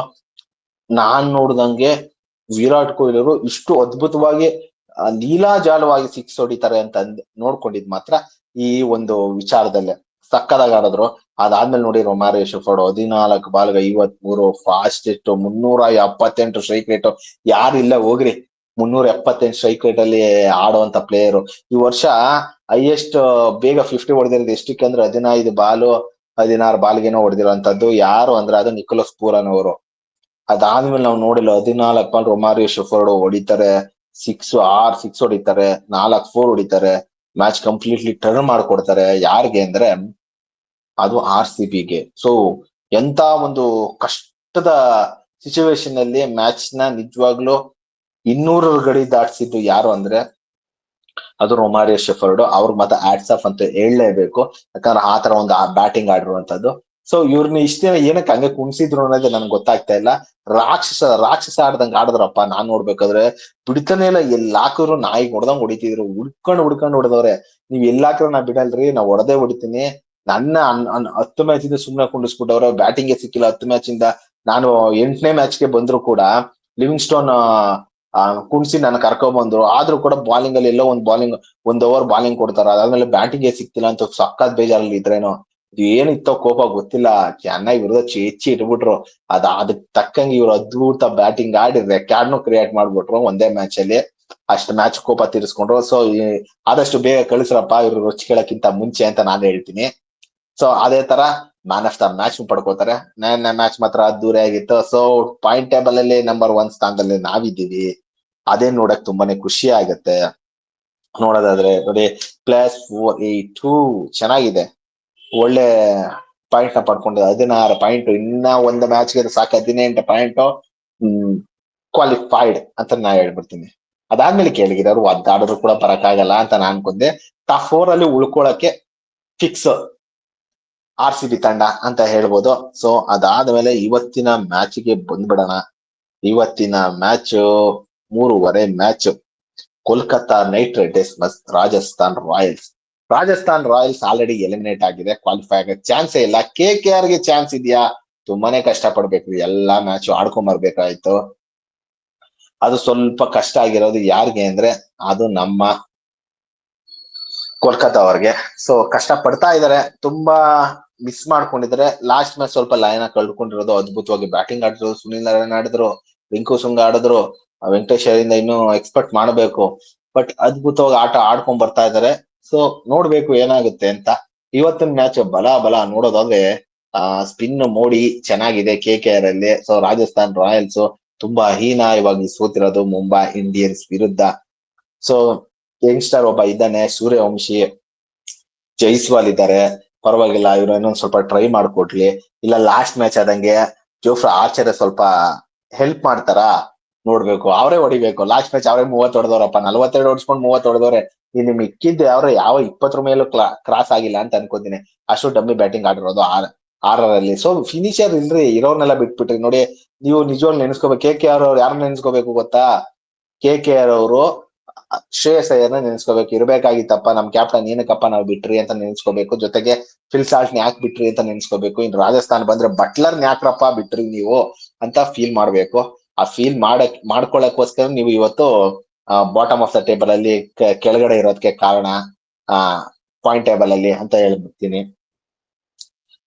ನಾನ್ ನೋಡ್ದಂಗೆ ವಿರಾಟ್ ಕೊಹ್ಲಿ ಅವರು ಇಷ್ಟು ಅದ್ಭುತವಾಗಿ ಲೀಲಾ ಜಾಲವಾಗಿ ಸಿಕ್ಸ್ ಹೊಡಿತಾರೆ ಅಂತ ನೋಡ್ಕೊಂಡಿದ್ ಮಾತ್ರ ಈ ಒಂದು ವಿಚಾರದಲ್ಲೇ. ಸಕ್ಕದಾಗಿ ಆಡಿದ್ರು ಅದಾದ್ಮೇಲೆ ನೋಡಿ ರೊಮಾರಿಯೋ ಶೆಫರ್ಡ್ ಹದಿನಾಲ್ಕು ಬಾಲ್ಗ ಐವತ್ ಮೂರು ಫಾಸ್ಟ್ ಎಷ್ಟು ಮುನ್ನೂರ ಎಪ್ಪತ್ತೆಂಟು ಸ್ಟ್ರೈಕ್ ರೇಟ್ ಯಾರು ಇಲ್ಲ ಹೋಗ್ರಿ. ಮುನ್ನೂರ ಎಪ್ಪತ್ತೆಂಟು ಸ್ಟ್ರೈಕ್ ರೇಟ್ ಅಲ್ಲಿ ಆಡುವಂತ ಪ್ಲೇಯರ್ ಈ ವರ್ಷ ಹೈಯೆಸ್ಟ್ ಬೇಗ ಫಿಫ್ಟಿ ಹೊಡೆದಿರೋದು ಎಷ್ಟಕ್ಕೆ ಅಂದ್ರೆ ಹದಿನೈದು ಬಾಲು, ಹದಿನಾರು ಬಾಲ್ಗೆನೋ ಹೊಡೆದಿರೋಂಥದ್ದು ಯಾರು ಅಂದ್ರೆ ಅದು ನಿಕೋಲಸ್ ಪೂರನ್ ಅವರು ಅದಾದ್ಮೇಲೆ ನಾವು ನೋಡಿಲ್ಲ, ಹದಿನಾಲ್ಕು ಬಾಲ್ ರೊಮಾರಿಯೋ ಫೋರ್ಡ್ ಹೊಡಿತಾರೆ. ಸಿಕ್ಸ್ ಆರ್ ಸಿಕ್ಸ್ ಹೊಡಿತಾರೆ. ನಾಲ್ಕು ಫೋರ್ ಹೊಡಿತಾರೆ. ಮ್ಯಾಚ್ ಕಂಪ್ಲೀಟ್ಲಿ ಟರ್ನ್ ಮಾಡ್ಕೊಡ್ತಾರೆ. ಯಾರಿಗೆ ಅಂದ್ರೆ ಅದು ಆರ್ ಸಿ ಬಿಗೆ ಸೊ ಎಂತ ಒಂದು ಕಷ್ಟದ ಸಿಚುವೇಶನ್ ಅಲ್ಲಿ ಮ್ಯಾಚ್ನ ನಿಜವಾಗ್ಲೂ ಇನ್ನೂರ ಗಡಿ ದಾಟಿಸಿದ್ದು ಯಾರು ಅಂದ್ರೆ ಅದು ರೊಮಾರಿಯೋ ಶೆಫರ್ಡ್. ಅವ್ರಿಗೆ ಮತ್ತೆ ಆಡ್ಸ್ ಆಫ್ ಅಂತ ಹೇಳಲೇಬೇಕು. ಯಾಕಂದ್ರೆ ಆ ತರ ಒಂದು ಬ್ಯಾಟಿಂಗ್ ಆಡಿರುವಂತದ್ದು ಸೊ ಇವ್ರನ್ನ ಇಷ್ಟ ಏನಕ್ಕೆ ಹಂಗೆ ಕುಣಿಸಿದ್ರು ಅನ್ನೋದು ನನ್ಗೆ ಗೊತ್ತಾಗ್ತಾ ಇಲ್ಲ. ರಾಕ್ಷಸ ರಾಕ್ಷಸ ಆಡ್ದಂಗ್ ಆಡಿದ್ರಪ್ಪ. ನಾನ್ ನೋಡ್ಬೇಕಾದ್ರೆ ಬಿಡ್ತಾನೆ ಇಲ್ಲ. ಎಲ್ಲಿ ಹಾಕಿದ್ರು ನಾಯಿ ಹೊಡೆದಂಗ್ ಹೊಡಿತಿದ್ರು. ಹುಡ್ಕೊಂಡ್ ಹುಡ್ಕೊಂಡ್ ಹೊಡೆದವ್ರೆ. ನೀವ್ ಎಲ್ಲಿ ಹಾಕಿದ್ರು ನಾ ಬಿಡಲ್ರಿ. ನಾ ಹೊಡೆದೇ ಹೊಡಿತೀನಿ. ನನ್ನ ಹತ್ತು ಮ್ಯಾಚ್ ಇಂದ ಸುಮ್ನೆ ಕುಂಡಿಸ್ಬಿಟ್ಟವ್ರೆ ಬ್ಯಾಟಿಂಗ್ ಸಿಕ್ಕಿಲ್ಲ, ಹತ್ತು ಮ್ಯಾಚ್ ಇಂದ ನಾನು ಎಂಟನೇ ಮ್ಯಾಚ್ಗೆ ಬಂದ್ರು ಕೂಡ ಲಿವಿಂಗ್ ಸ್ಟೋನ್ ಕುಣಿಸಿ ನನ್ನ ಕರ್ಕೊಂಡ್ ಬಂದ್ರು. ಆದ್ರೂ ಕೂಡ ಬಾಲಿಂಗ್ ಅಲ್ಲಿ ಎಲ್ಲೋ ಒಂದ್ ಬಾಲಿಂಗ್ ಒಂದ್ ಓವರ್ ಬಾಲಿಂಗ್ ಕೊಡ್ತಾರ. ಅದಾದ್ಮೇಲೆ ಬ್ಯಾಟಿಂಗ್ ಸಿಕ್ತಿಲ್ಲ ಅಂತ ಸಕ್ಕತ್ ಬೇಜಾರಲ್ಲಿ ಇದ್ರೇನೋ. ಇದು ಏನಿತ್ತೋ ಕೋಪ ಗೊತ್ತಿಲ್ಲ. ಚೆನ್ನಾಗಿ ವಿರುದ್ಧ ಚೇಚಿ ಇಟ್ಬಿಟ್ರು. ಅದ, ಅದಕ್ ತಕ್ಕಂಗೆ ಇವ್ರು ಅದ್ಭುತ ಬ್ಯಾಟಿಂಗ್ ಆಡಿ ರೆಕಾರ್ಡ್ನು ಕ್ರಿಯೇಟ್ ಮಾಡ್ಬಿಟ್ರು ಒಂದೇ ಮ್ಯಾಚ್ ಅಲ್ಲಿ. ಅಷ್ಟು ಮ್ಯಾಚ್ ಕೋಪ ತೀರಿಸ್ಕೊಂಡ್ರು. ಸೊ ಆದಷ್ಟು ಬೇಗ ಕಳಿಸ್ರಪ್ಪ. ಇವ್ರು ರುಚಿಗಳಕ್ಕಿಂತ ಮುಂಚೆ ಅಂತ ನಾನು ಹೇಳ್ತೀನಿ. ಸೊ ಅದೇ ತರ ಮ್ಯಾನ್ ಆಫ್ ದ ಮ್ಯಾಚ್ ಪಡ್ಕೋತಾರೆ. ಮ್ಯಾಚ್ ಮಾತ್ರ ದೂರ ಆಗಿತ್ತು. ಸೊ ಪಾಯಿಂಟ್ ಟೇಬಲ್ ಅಲ್ಲಿ ನಂಬರ್ ಒನ್ ಸ್ಥಾನದಲ್ಲಿ ನಾವಿದ್ದೀವಿ. ಅದೇ ನೋಡಕ್ ತುಂಬಾನೇ ಖುಷಿ ಆಗತ್ತೆ. ನೋಡೋದಾದ್ರೆ ನೋಡಿ ಪ್ಲಸ್ ಫೋರ್ ಏಟ್ ಟೂ ಚೆನ್ನಾಗಿದೆ. ಒಳ್ಳೆ ಪಾಯಿಂಟ್ನ ಪಡ್ಕೊಂಡಿದೆ ಹದಿನಾರು ಪಾಯಿಂಟ್ ಇನ್ನ ಒಂದು ಮ್ಯಾಚ್ಗೆ ಸಾಕು ಹದಿನೆಂಟು ಪಾಯಿಂಟ್ ಕ್ವಾಲಿಫೈಡ್ ಅಂತ ನಾ ಹೇಳ್ಬಿಡ್ತೀನಿ. ಅದಾದ್ಮೇಲೆ ಕೇಳಿಗಿರೋರು ಒದ್ದಾಡಿದ್ರು ಕೂಡ ಬರಕ್ಕಾಗಲ್ಲ ಅಂತ ನಾನ್ ಅನ್ಕೊಂಡೆ. ಟಾಪ್ ಫೋರ್ ಅಲ್ಲಿ ಉಳ್ಕೊಳಕ್ಕೆ ಫಿಕ್ಸ್ ಆರ್ ಸಿ ಬಿ ತಂಡ ಅಂತ ಹೇಳ್ಬೋದು. ಸೊ ಅದಾದ್ಮೇಲೆ ಇವತ್ತಿನ ಮ್ಯಾಚ್ಗೆ ಬಂದ್ಬಿಡೋಣ. ಇವತ್ತಿನ ಮ್ಯಾಚ್ ಮೂರುವರೆ ಮ್ಯಾಚ್ ಕೋಲ್ಕತ್ತಾ ನೈಟ್ ರೈಡರ್ಸ್ ಮಸ್ Rajasthan Royals Rajasthan Royals already eliminate ಆಗಿದೆ. ಕ್ವಾಲಿಫೈ ಆಗೋ ಚಾನ್ಸೇ ಇಲ್ಲ. ಕೆ ಕೆ ಆರ್ಗೆ ಚಾನ್ಸ್ ಇದೆಯಾ? ತುಂಬಾನೇ ಕಷ್ಟ ಪಡ್ಬೇಕು ಎಲ್ಲಾ ಮ್ಯಾಚ್ ಆಡ್ಕೊಂಡ್ ಬರ್ಬೇಕಾಯ್ತು. ಅದು ಸ್ವಲ್ಪ ಕಷ್ಟ ಆಗಿರೋದು ಯಾರಿಗೆ ಅಂದ್ರೆ ಅದು ನಮ್ಮ ಕೋಲ್ಕತ್ತಾ ಅವ್ರಿಗೆ. ಸೊ ಕಷ್ಟ ಪಡ್ತಾ ಇದಾರೆ. ತುಂಬಾ ಮಿಸ್ ಮಾಡ್ಕೊಂಡಿದ್ದಾರೆ ಲಾಸ್ಟ್ ಮ್ಯಾಚ್ ಸ್ವಲ್ಪ ಲಯನ ಕಳ್ಕೊಂಡಿರೋದು ಅದ್ಭುತವಾಗಿ ಬ್ಯಾಟಿಂಗ್ ಆಡಿದ್ರು, ಸುನಿಲ್ ನಾರಾಯಣ ಆಡಿದ್ರು, ರಿಂಕು ಸುಂಗ ಆಡಿದ್ರು, ಆ ವೆಂಕಟೇಶ್ ಅವರಿಂದ ಇನ್ನು ಎಕ್ಸ್ಪೆಕ್ಟ್ ಮಾಡಬೇಕು. ಬಟ್ ಅದ್ಭುತವಾಗಿ ಆಟ ಆಡ್ಕೊಂಡ್ ಬರ್ತಾ ಇದಾರೆ. ಸೊ ನೋಡ್ಬೇಕು ಏನಾಗುತ್ತೆ ಅಂತ. ಇವತ್ತಿನ ಮ್ಯಾಚ್ ಬಲ ಬಲ ನೋಡೋದಾದ್ರೆ, ಆ ಸ್ಪಿನ್ ಮೋಡಿ ಚೆನ್ನಾಗಿದೆ ಕೆ ಕೆ ಆರ್ ಅಲ್ಲಿ. ಸೊ ರಾಜಸ್ಥಾನ್ ರಾಯಲ್ಸ್ ತುಂಬಾ ಹೀನ ಇವಾಗ ಸೋತಿರೋದು ಮುಂಬೈ ಇಂಡಿಯನ್ಸ್ ವಿರುದ್ಧ. ಸೊ ಯಂಗ್ಸ್ಟರ್ ಒಬ್ಬ ಇದ್ದಾನೆ, ಸೂರ್ಯವಂಶಿ, ಜೈಸ್ವಾಲ್ ಇದ್ದಾರೆ. ಪರವಾಗಿಲ್ಲ, ಇವ್ರು ಇನ್ನೊಂದು ಸ್ವಲ್ಪ ಟ್ರೈ ಮಾಡ್ಕೊಡ್ಲಿ ಇಲ್ಲ ಲಾಸ್ಟ್ ಮ್ಯಾಚ್ ಆದಂಗೆ ಜೋಫ್ರಾ ಆರ್ಚರ್ ಸ್ವಲ್ಪ ಹೆಲ್ಪ್ ಮಾಡ್ತಾರಾ? ನೋಡ್ಬೇಕು, ಅವರೇ ಹೊಡಿಬೇಕು. ಲಾಸ್ಟ್ ಮ್ಯಾಚ್ ಅವರೇ ಮೂವತ್ ಹೊಡೆದವ್ರಪ್ಪ. ನಲ್ವತ್ತೆರಡು ಹೊಡ್ಸ್ಕೊಂಡು ಮೂವತ್ ಹೊಡೆದವ್ರೆ. ನಿಮ್ ಇಕ್ಕಿದ್ದೆ ಅವ್ರ ಯಾವ ಇಪ್ಪತ್ತರ ಮೇಲೂ ಕ್ರಾಸ್ ಆಗಿಲ್ಲ ಅಂತ ಅನ್ಕೋತೀನಿ. ಅಷ್ಟು ಡಮ್ಮಿ ಬ್ಯಾಟಿಂಗ್ ಆಡಿರೋದು ಆರ್ ಅಲ್ಲಿ ಸೊ ಫಿನಿಶರ್ ಇಲ್ರಿ, ಇರೋರ್ನೆಲ್ಲ ಬಿಟ್ಬಿಟ್ರಿ. ನೋಡಿ, ನೀವು ನಿಜವಾಗ್ಲು ನೆನೆಸ್ಕೋಬೇಕು. ಕೆ ಕೆ ಆರ್ ಅವ್ರು ಯಾರು ನೆನೆಸ್ಕೋಬೇಕು ಗೊತ್ತಾ? ಕೆ ಕೆ ಆರ್ ಅವರು ಶ್ರೇಯಸ್ ಅಯ್ಯರ್ನ ನೆನೆಸ್ಕೋಬೇಕು. ಇರ್ಬೇಕಾಗಿತ್ತಪ್ಪ, ನಮ್ ಕ್ಯಾಪ್ಟನ್ ಏನಕ್ಕಪ್ಪ ನಾವು ಬಿಟ್ರಿ ಅಂತ ನೆನೆಸ್ಕೋಬೇಕು. ಜೊತೆಗೆ ಫಿಲ್ ಸಾಲ್ಟ್ ಯಾಕೆ ಬಿಟ್ರಿ ಅಂತ ನೆನೆಸ್ಕೋಬೇಕು. ಇನ್ ರಾಜಸ್ಥಾನ್ ಬಂದ್ರೆ ಬಟ್ಲರ್ ಯಾಕ್ರಪ್ಪ ಬಿಟ್ರಿ ನೀವು ಅಂತ ಫೀಲ್ ಮಾಡ್ಬೇಕು. ಆ ಫೀಲ್ ಮಾಡಕ್ ಮಾಡ್ಕೊಳಕ್ಕೋಸ್ಕರ ನೀವು ಇವತ್ತು ಬಾಟಮ್ ಆಫ್ ದ ಟೇಬಲ್ ಅಲ್ಲಿ ಕೆಳಗಡೆ ಇರೋದಕ್ಕೆ ಕಾರಣ, ಆ ಪಾಯಿಂಟ್ ಟೇಬಲ್ ಅಲ್ಲಿ ಅಂತ ಹೇಳ್ಬಿಡ್ತೀನಿ.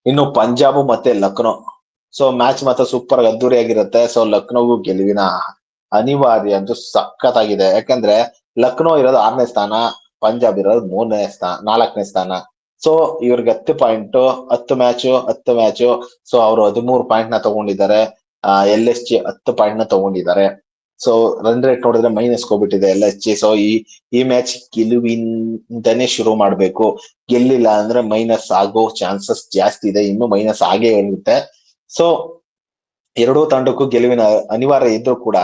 ಇನ್ನು ಪಂಜಾಬ್ ಮತ್ತೆ ಲಕ್ನೋ. ಸೊ ಮ್ಯಾಚ್ ಮಾತ್ರ ಸೂಪರ್ ಅದ್ದೂರಿಯಾಗಿರುತ್ತೆ. ಸೊ ಲಕ್ನೋಗೂ ಗೆಲುವಿನ ಅನಿವಾರ್ಯ ಅಂತೂ ಸಖತ್ತಾಗಿದೆ. ಯಾಕಂದ್ರೆ ಲಕ್ನೋ ಇರೋದು ಆರನೇ ಸ್ಥಾನ, ಪಂಜಾಬ್ ಇರೋದು ಮೂರನೇ ಸ್ಥಾನ ನಾಲ್ಕನೇ ಸ್ಥಾನ. ಸೊ ಇವ್ರಿಗೆ ಹತ್ತು ಪಾಯಿಂಟ್ ಹತ್ತು ಮ್ಯಾಚ್ ಹತ್ತು ಮ್ಯಾಚ್ ಸೊ ಅವರು ಹದಿಮೂರು ಪಾಯಿಂಟ್ನ ತಗೊಂಡಿದ್ದಾರೆ. ಎಲ್ ಎಸ್ ಜಿ ಹತ್ತು ಪಾಯಿಂಟ್ನ ತಗೊಂಡಿದ್ದಾರೆ. ಸೊ ರನ್ ರೇಟ್ ನೋಡಿದ್ರೆ ಮೈನಸ್ ಹೋಗ್ಬಿಟ್ಟಿದೆ ಎಸ್ ಜಿ ಸೊ ಈ ಈ ಮ್ಯಾಚ್ ಗೆಲುವಿಂದನೇ ಶುರು ಮಾಡ್ಬೇಕು. ಗೆಲ್ಲಿಲ್ಲ ಅಂದ್ರೆ ಮೈನಸ್ ಆಗೋ ಚಾನ್ಸಸ್ ಜಾಸ್ತಿ ಇದೆ. ಇನ್ನು ಮೈನಸ್ ಆಗೇ ಇರುತ್ತೆ. ಸೊ ಎರಡೂ ತಂಡಕ್ಕೂ ಗೆಲುವಿನ ಅನಿವಾರ್ಯ ಇದ್ರೂ ಕೂಡ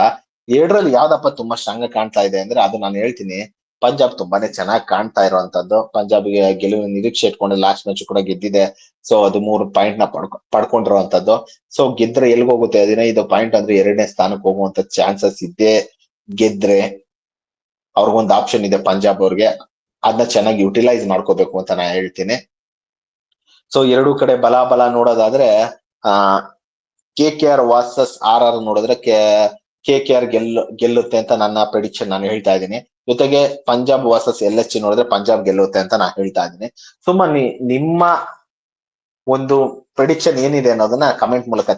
ಎರಡರಲ್ಲಿ ಯಾವ್ದಪ್ಪ ತುಂಬಾ ಸ್ಟ್ರಾಂಗ್ ಕಾಣ್ತಾ ಇದೆ ಅಂದ್ರೆ ಅದು ನಾನು ಹೇಳ್ತೀನಿ, ಪಂಜಾಬ್ ತುಂಬಾನೇ ಚೆನ್ನಾಗಿ ಕಾಣ್ತಾ ಇರುವಂತದ್ದು. ಪಂಜಾಬ್ಗೆ ಗೆಲುವಿನ ನಿರೀಕ್ಷೆ ಇಟ್ಕೊಂಡು ಲಾಸ್ಟ್ ಮ್ಯಾಚ್ ಕೂಡ ಗೆದ್ದಿದೆ. ಸೊ ಅದು ಮೂರು ಪಾಯಿಂಟ್ನ ಪಡ್ಕೊ, ಪಡ್ಕೊಂಡಿರುವಂತದ್ದು. ಸೊ ಗೆದ್ರೆ ಎಲ್ಗ್ ಹೋಗುತ್ತೆ? ಹದಿನೈದು ಪಾಯಿಂಟ್ ಅಂದ್ರೆ ಎರಡನೇ ಸ್ಥಾನಕ್ಕೆ ಹೋಗುವಂತ ಚಾನ್ಸಸ್ ಇದ್ದೇ ಗೆದ್ರೆ ಅವ್ರಿಗೊಂದು ಆಪ್ಷನ್ ಇದೆ ಪಂಜಾಬ್ ಅವ್ರಿಗೆ. ಅದನ್ನ ಚೆನ್ನಾಗಿ ಯುಟಿಲೈಸ್ ಮಾಡ್ಕೋಬೇಕು ಅಂತ ನಾ ಹೇಳ್ತೀನಿ. ಸೊ ಎರಡು ಕಡೆ ಬಲ ಬಲ ನೋಡೋದಾದ್ರೆ, ಆ, K K R versus R R ನೋಡಿದ್ರೆ ಕೆ ಕೆ ಕೆ ಆರ್ ಗೆಲ್ಲು, ಗೆಲ್ಲುತ್ತೆ ಅಂತ ನನ್ನ ಪ್ರೆಡಿಕ್ಷನ್ ನಾನು ಹೇಳ್ತಾ ಇದ್ದೀನಿ. ಜೊತೆಗೆ ಪಂಜಾಬ್ ವರ್ಸಸ್ ಎಲ್ ಎಚ್ ನೋಡಿದ್ರೆ ಪಂಜಾಬ್ ಗೆಲ್ಲುತ್ತೆ ಅಂತ ನಾನು ಹೇಳ್ತಾ ಇದ್ದೀನಿ. ಸುಮ್ಮನೆ ನಿಮ್ಮ ಒಂದು ಪ್ರೆಡಿಕ್ಷನ್ ಏನಿದೆ ಅನ್ನೋದನ್ನ ಕಮೆಂಟ್ ಮೂಲಕ